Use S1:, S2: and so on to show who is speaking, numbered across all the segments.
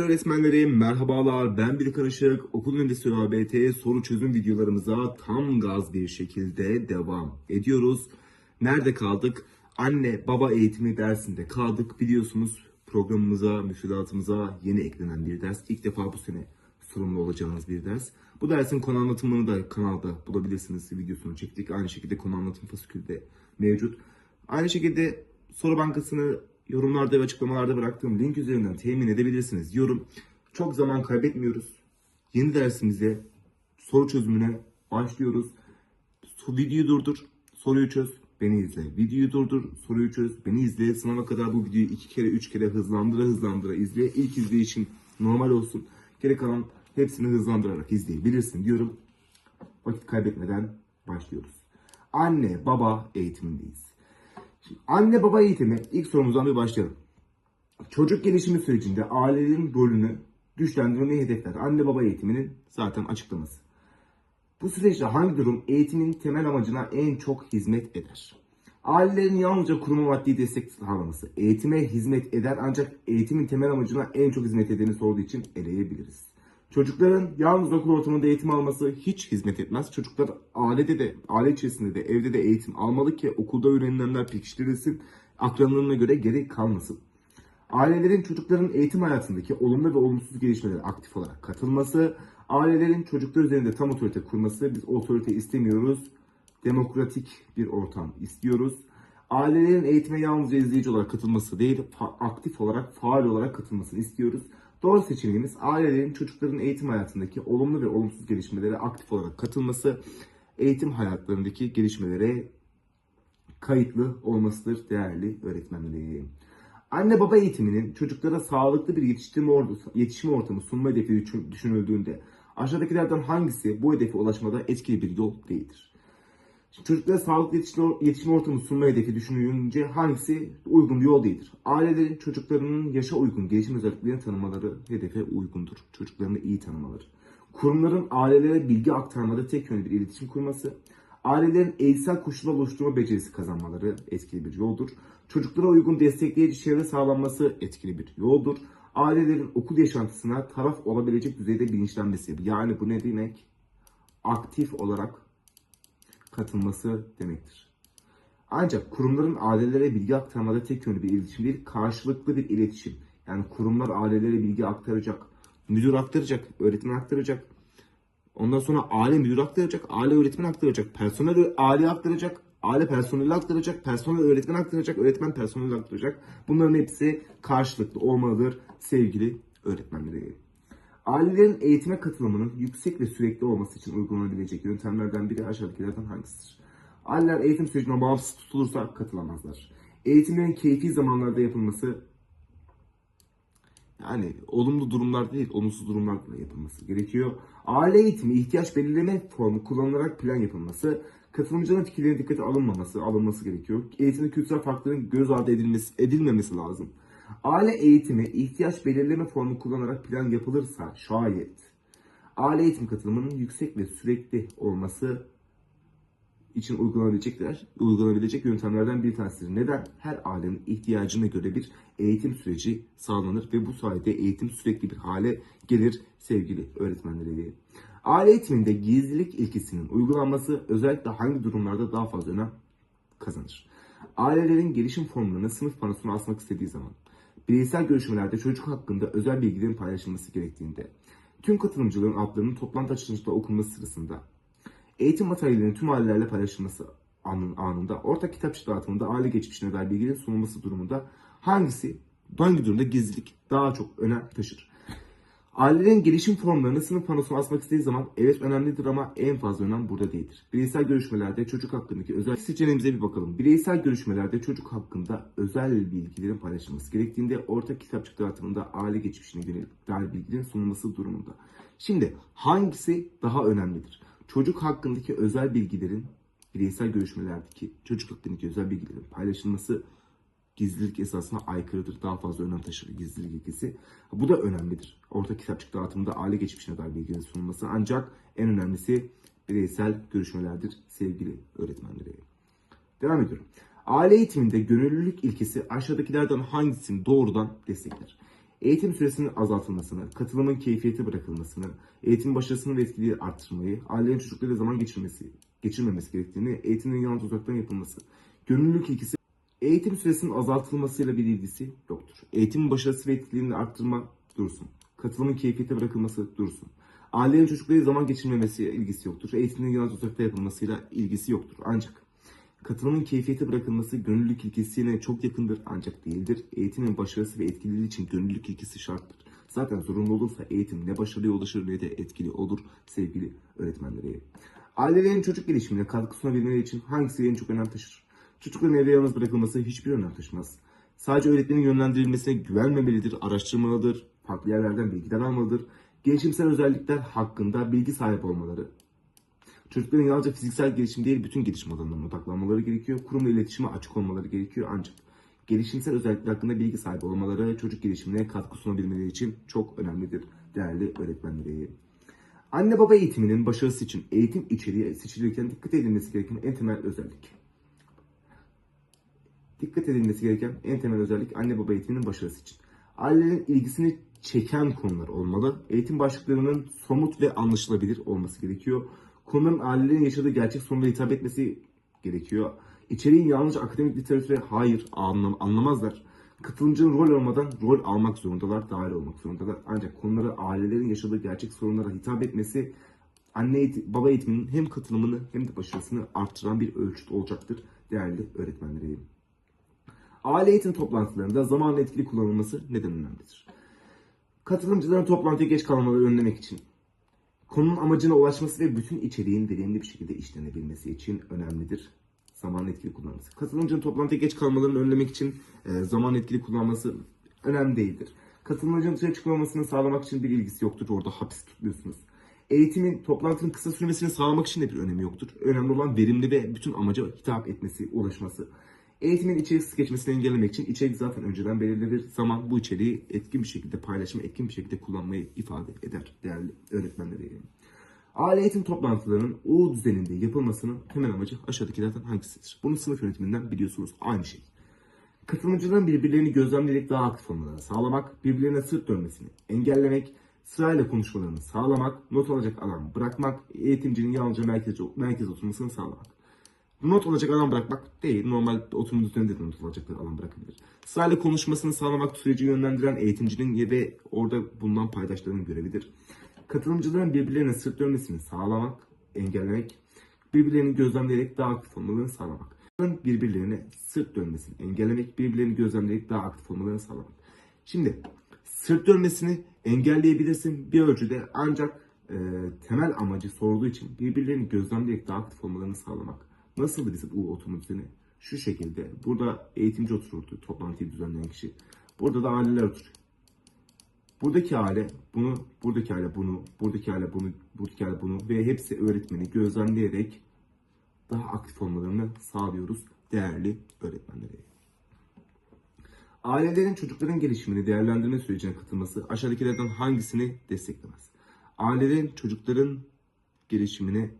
S1: Değerli öğretmenlerim merhabalar ben bir karışık okul öncesi ÖABT soru çözüm videolarımıza tam gaz bir şekilde devam ediyoruz. Nerede kaldık? Anne baba eğitimi dersinde kaldık. Biliyorsunuz programımıza, müfredatımıza yeni eklenen bir ders. İlk defa bu sene sorumlu olacağınız bir ders. Bu dersin konu anlatımını da kanalda bulabilirsiniz. Videosunu çektik. Aynı şekilde konu anlatım fasikülde mevcut. Aynı şekilde soru bankasını yorumlarda ve açıklamalarda bıraktığım link üzerinden temin edebilirsiniz diyorum. Çok zaman kaybetmiyoruz. Yeni dersimize soru çözümüne başlıyoruz. Videoyu durdur, soruyu çöz, beni izle. Videoyu durdur, soruyu çöz, beni izle. Sınava kadar bu videoyu iki kere, üç kere hızlandıra hızlandıra izle. İlk izleyişin normal olsun. Geri kalan hepsini hızlandırarak izleyebilirsin diyorum. Vakit kaybetmeden başlıyoruz. Anne baba eğitimindeyiz. Şimdi anne baba eğitimi ilk sorumuzdan bir başlayalım. Çocuk gelişimi sürecinde ailelerin rolünü güçlendirmeyi hedefler. Anne baba eğitiminin zaten açıklaması. Bu süreçte hangi durum eğitimin temel amacına en çok hizmet eder? Ailelerin yalnızca kuruma maddi destek sağlaması, eğitime hizmet eder ancak eğitimin temel amacına en çok hizmet edeni sorduğu için eleyebiliriz. Çocukların yalnız okul ortamında eğitim alması hiç hizmet etmez. Çocuklar ailede de, aile içerisinde de, evde de eğitim almalı ki okulda öğrenilenler pekiştirilsin, akranlarına göre geri kalmasın. Ailelerin çocukların eğitim hayatındaki olumlu ve olumsuz gelişmelere aktif olarak katılması, ailelerin çocuklar üzerinde tam otorite kurması, biz otorite istemiyoruz, demokratik bir ortam istiyoruz. Ailelerin eğitime yalnızca izleyici olarak katılması değil, aktif olarak, faal olarak katılmasını istiyoruz. Doğru seçeneğimiz ailelerin çocukların eğitim hayatındaki olumlu ve olumsuz gelişmelere aktif olarak katılması, eğitim hayatlarındaki gelişmelere kayıtlı olmasıdır değerli öğretmenlerim. Anne baba eğitiminin çocuklara sağlıklı bir yetiştirme or- yetişim ortamı sunma hedefi düşün- düşünüldüğünde aşağıdakilerden hangisi bu hedefe ulaşmada etkili bir yol değildir? Çocuklara sağlıklı yetişim, yetişim ortamı sunma hedefi düşünülünce hangisi uygun bir yol değildir? Ailelerin çocuklarının yaşa uygun gelişim özelliklerini tanımaları hedefe uygundur. Çocuklarını iyi tanımaları. Kurumların ailelere bilgi aktarmada tek yönlü bir iletişim kurması, ailelerin eğitsel koşullar oluşturma becerisi kazanmaları etkili bir yoldur. Çocuklara uygun destekleyici çevre sağlanması etkili bir yoldur. Ailelerin okul yaşantısına taraf olabilecek düzeyde bilinçlenmesi. Yani bu ne demek? Aktif olarak katılması demektir. Ancak kurumların ailelere bilgi aktarmada tek yönlü bir iletişim değil, karşılıklı bir iletişim. Yani kurumlar ailelere bilgi aktaracak, müdür aktaracak, öğretmen aktaracak. Ondan sonra aile müdür aktaracak, aile öğretmen aktaracak, personel aile aktaracak, aile personeli aktaracak, personel öğretmen aktaracak, öğretmen personeli aktaracak. Bunların hepsi karşılıklı olmalıdır sevgili öğretmenlerim. Ailelerin eğitime katılımının yüksek ve sürekli olması için uygulanabilecek yöntemlerden biri aşağıdakilerden hangisidir? Aileler eğitim sürecine bağımsız tutulursa katılamazlar. Eğitimlerin keyfi zamanlarda yapılması yani olumlu durumlar değil, olumsuz durumlarda da yapılması gerekiyor. Aile eğitimi ihtiyaç belirleme formu kullanılarak plan yapılması, katılımcının fikirlerine dikkate alınmaması, alınması gerekiyor. Eğitimde kültürel farkların göz ardı edilmesi, edilmemesi lazım. Aile eğitimi ihtiyaç belirleme formu kullanarak plan yapılırsa şayet aile eğitim katılımının yüksek ve sürekli olması için uygulanabilecekler, uygulanabilecek yöntemlerden bir tanesidir. Neden? Her ailenin ihtiyacına göre bir eğitim süreci sağlanır ve bu sayede eğitim sürekli bir hale gelir sevgili öğretmenleri. Aile eğitiminde gizlilik ilkesinin uygulanması özellikle hangi durumlarda daha fazla önem kazanır? Ailelerin gelişim formlarını sınıf panosuna asmak istediği zaman, bireysel görüşmelerde çocuk hakkında özel bilgilerin paylaşılması gerektiğinde, tüm katılımcıların adlarının toplantı açılışında okunması sırasında, eğitim materyallerinin tüm ailelerle paylaşılması anın- anında, ortak kitapçı dağıtımında aile geçmişine dair bilgilerin sunulması durumunda hangisi, hangi durumda gizlilik daha çok önem taşır? Ailelerin gelişim formlarını sınıf panosuna asmak istediği zaman evet önemlidir ama en fazla önem burada değildir. Bireysel görüşmelerde çocuk hakkındaki özel seçeneğimize bir bakalım. Bireysel görüşmelerde çocuk hakkında özel bilgilerin paylaşılması gerektiğinde ortak kitapçık dağıtımında aile geçmişine yönelik dair bilgilerin sunulması durumunda. Şimdi hangisi daha önemlidir? Çocuk hakkındaki özel bilgilerin bireysel görüşmelerdeki çocuk hakkındaki özel bilgilerin paylaşılması gizlilik esasına aykırıdır. Daha fazla önem taşır gizlilik ilkesi. Bu da önemlidir. Orta kitapçık dağıtımında aile geçmişine dair bilgilerin sunulması ancak en önemlisi bireysel görüşmelerdir sevgili öğretmenleri. Devam ediyorum. Aile eğitiminde gönüllülük ilkesi aşağıdakilerden hangisini doğrudan destekler? eğitim süresinin azaltılmasını, katılımın keyfiyeti bırakılmasını, eğitim başarısını ve etkiliği arttırmayı, ailelerin çocuklarıyla zaman geçirmesi, geçirmemesi gerektiğini, eğitimin yalnız uzaktan yapılması, gönüllülük ilkesi, eğitim süresinin azaltılmasıyla bir ilgisi yoktur. Eğitimin başarısı ve etkiliğini arttırma dursun. Katılımın keyfiyete bırakılması dursun. Ailelerin çocuklarıyla zaman geçirmemesi ilgisi yoktur. Eğitimin yalnız uzakta yapılmasıyla ilgisi yoktur. Ancak katılımın keyfiyete bırakılması gönüllülük ilkesiyle çok yakındır ancak değildir. Eğitimin başarısı ve etkililiği için gönüllülük ilkesi şarttır. Zaten zorunlu olursa eğitim ne başarıya ulaşır ne de etkili olur sevgili öğretmenleri. Ailelerin çocuk gelişimine katkı sunabilmeleri için hangisi en çok önem taşır? Çocukların evde yalnız bırakılması hiçbir önem taşımaz. Sadece öğretmenin yönlendirilmesine güvenmemelidir, araştırmalıdır, farklı yerlerden bilgiler almalıdır. Gelişimsel özellikler hakkında bilgi sahibi olmaları, Çocukların yalnızca fiziksel gelişim değil bütün gelişim alanlarına odaklanmaları gerekiyor. Kurumla iletişime açık olmaları gerekiyor ancak gelişimsel özellikler hakkında bilgi sahibi olmaları çocuk gelişimine katkı sunabilmeleri için çok önemlidir değerli öğretmenleri. Anne baba eğitiminin başarısı için eğitim içeriği seçilirken dikkat edilmesi gereken en temel özellik. Dikkat edilmesi gereken en temel özellik anne baba eğitiminin başarısı için. Ailelerin ilgisini çeken konular olmalı. Eğitim başlıklarının somut ve anlaşılabilir olması gerekiyor. Konuların ailelerin yaşadığı gerçek sorunlara hitap etmesi gerekiyor. İçeriğin yalnızca akademik literatüre hayır anlam anlamazlar. Katılımcının rol olmadan rol almak zorundalar, dahil olmak zorundalar. Ancak konuları ailelerin yaşadığı gerçek sorunlara hitap etmesi anne eğitim, baba eğitiminin hem katılımını hem de başarısını arttıran bir ölçüt olacaktır değerli öğretmenlerim. Aile eğitim toplantılarında zamanın etkili kullanılması neden önemlidir? Katılımcıların toplantıya geç kalmaları önlemek için, konunun amacına ulaşması ve bütün içeriğin verimli bir şekilde işlenebilmesi için önemlidir. Zaman etkili kullanması. Katılımcının toplantıya geç kalmalarını önlemek için e, zaman etkili kullanması önemli değildir. Katılımcının dışarı çıkmamasını sağlamak için bir ilgisi yoktur. Orada hapis tutmuyorsunuz. Eğitimin toplantının kısa sürmesini sağlamak için de bir önemi yoktur. Önemli olan verimli ve bütün amaca hitap etmesi, ulaşması. Eğitimin içeriksiz geçmesini engellemek için içerik zaten önceden belirlenir. Zaman bu içeriği etkin bir şekilde paylaşma, etkin bir şekilde kullanmayı ifade eder değerli öğretmenlerim. Aile eğitim toplantılarının O düzeninde yapılmasının temel amacı aşağıdakilerden hangisidir? Bunu sınıf yönetiminden biliyorsunuz aynı şey. Katılımcıların birbirlerini gözlemleyerek daha aktif olmalarını sağlamak, birbirlerine sırt dönmesini engellemek, sırayla konuşmalarını sağlamak, not alacak alan bırakmak, eğitimcinin yalnızca merkez, merkez oturmasını sağlamak. Not alacak alan bırakmak değil, normal oturum düzeninde de not alacak alan bırakabilir. Sırayla konuşmasını sağlamak süreci yönlendiren eğitimcinin ve orada bulunan paydaşlarının görevidir. Katılımcıların birbirlerine sırt dönmesini sağlamak, engellemek, birbirlerini gözlemleyerek daha aktif olmalarını sağlamak. Birbirlerine sırt dönmesini engellemek, birbirlerini gözlemleyerek daha aktif olmalarını sağlamak. Şimdi sırt dönmesini engelleyebilirsin bir ölçüde ancak e, temel amacı sorduğu için birbirlerini gözlemleyerek daha aktif olmalarını sağlamak. Nasıl bizim bu oturma düzeni? Şu şekilde. Burada eğitimci otururdu, toplantıyı düzenleyen kişi. Burada da aileler oturuyor. Buradaki aile bunu, buradaki aile bunu, buradaki aile bunu, buradaki aile bunu ve hepsi öğretmeni gözlemleyerek daha aktif olmalarını sağlıyoruz değerli öğretmenlere. Ailelerin çocukların gelişimini değerlendirme sürecine katılması aşağıdakilerden hangisini desteklemez? Ailelerin çocukların gelişimine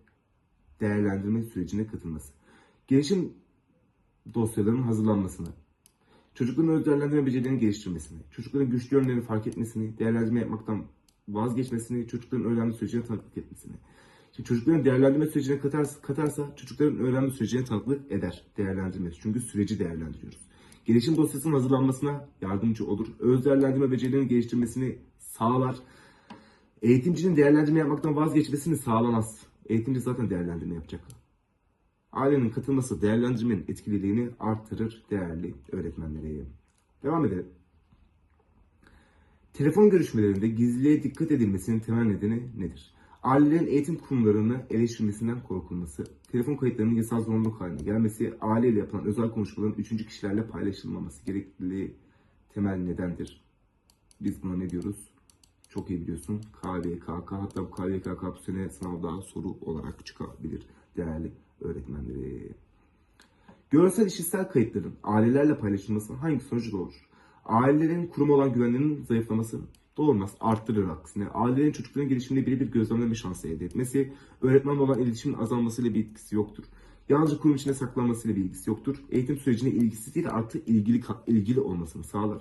S1: değerlendirme sürecine katılması. Gelişim dosyalarının hazırlanmasını, çocukların öz değerlendirme becerilerini geliştirmesini, çocukların güçlü yönlerini fark etmesini, değerlendirme yapmaktan vazgeçmesini, çocukların öğrenme sürecine tanıklık etmesini. Şimdi çocukların değerlendirme sürecine katarsa, katarsa çocukların öğrenme sürecine tanıklık eder değerlendirmesi. Çünkü süreci değerlendiriyoruz. Gelişim dosyasının hazırlanmasına yardımcı olur. Öz değerlendirme becerilerini geliştirmesini sağlar. Eğitimcinin değerlendirme yapmaktan vazgeçmesini sağlamaz. Eğitimci zaten değerlendirme yapacak. Ailenin katılması değerlendirmenin etkililiğini artırır değerli öğretmenlere. Devam edelim. Telefon görüşmelerinde gizliliğe dikkat edilmesinin temel nedeni nedir? Ailelerin eğitim kurumlarını eleştirmesinden korkulması, telefon kayıtlarının yasal zorunluluk haline gelmesi, aileyle yapılan özel konuşmaların üçüncü kişilerle paylaşılmaması gerekli temel nedendir. Biz buna ne diyoruz? Çok iyi biliyorsun. KVKK hatta bu KVKK bu sene sınavda soru olarak çıkabilir değerli öğretmenleri. Görsel işitsel kayıtların ailelerle paylaşılması hangi sonucu doğurur? Ailelerin kurum olan güvenliğinin zayıflaması doğurmaz, arttırır aksine. Ailelerin çocukların gelişiminde birebir gözlemleme şansı elde etmesi, öğretmenle olan iletişimin azalmasıyla bir etkisi yoktur. Yalnızca kurum içinde saklanmasıyla bir ilgisi yoktur. Eğitim sürecine ilgisi değil artı ilgili ilgili olmasını sağlar.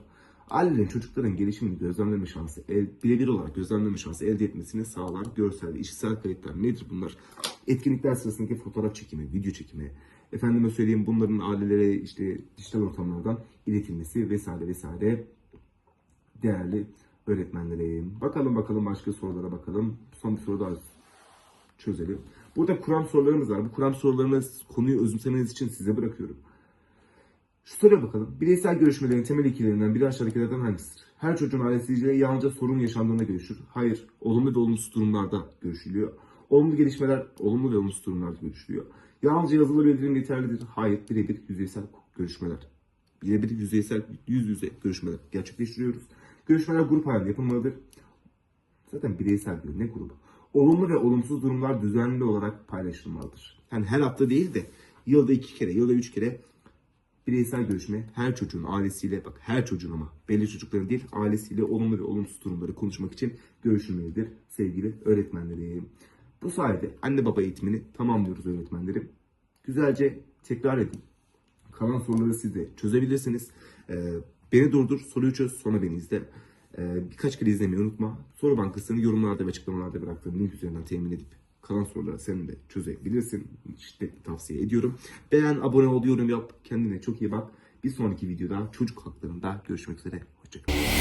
S1: Ailelerin çocukların gelişimini gözlemleme şansı, birebir olarak gözlemleme şansı elde etmesini sağlar. Görsel işitsel kayıtlar nedir bunlar? Etkinlikler sırasındaki fotoğraf çekimi, video çekimi, efendime söyleyeyim bunların ailelere işte dijital ortamlardan iletilmesi vesaire vesaire değerli öğretmenlerim. Bakalım bakalım başka sorulara bakalım. Son bir soru daha çözelim. Burada kuram sorularımız var. Bu kuram sorularını konuyu özümsemeniz için size bırakıyorum. Şu soruya bakalım. Bireysel görüşmelerin temel ikilerinden biri aşağıdakilerden hangisidir? Her çocuğun ailesiyle yalnızca sorun yaşandığında görüşür. Hayır. Olumlu ve olumsuz durumlarda görüşülüyor. Olumlu gelişmeler olumlu ve olumsuz durumlarda görüşülüyor. Yalnızca yazılı bildirim yeterlidir. Hayır. Birebir yüzeysel görüşmeler. Birebir yüzeysel yüz yüze görüşmeler gerçekleştiriyoruz. Görüşmeler grup halinde yapılmalıdır. Zaten bireysel diyor. Ne grubu? Olumlu ve olumsuz durumlar düzenli olarak paylaşılmalıdır. Yani her hafta değil de yılda iki kere, yılda üç kere bireysel görüşme her çocuğun ailesiyle bak her çocuğun ama belli çocukların değil ailesiyle olumlu ve olumsuz durumları konuşmak için görüşülmelidir sevgili öğretmenlerim. Bu sayede anne baba eğitimini tamamlıyoruz öğretmenlerim. Güzelce tekrar edin. Kalan soruları siz de çözebilirsiniz. Ee, beni durdur, soruyu çöz, sonra beni izle. Ee, birkaç kere izlemeyi unutma. Soru bankasını yorumlarda ve açıklamalarda bıraktığım link üzerinden temin edip kalan soruları sen de çözebilirsin. Şiddetle tavsiye ediyorum. Beğen, abone ol, yorum yap. Kendine çok iyi bak. Bir sonraki videoda çocuk haklarında görüşmek üzere. Hoşçakalın.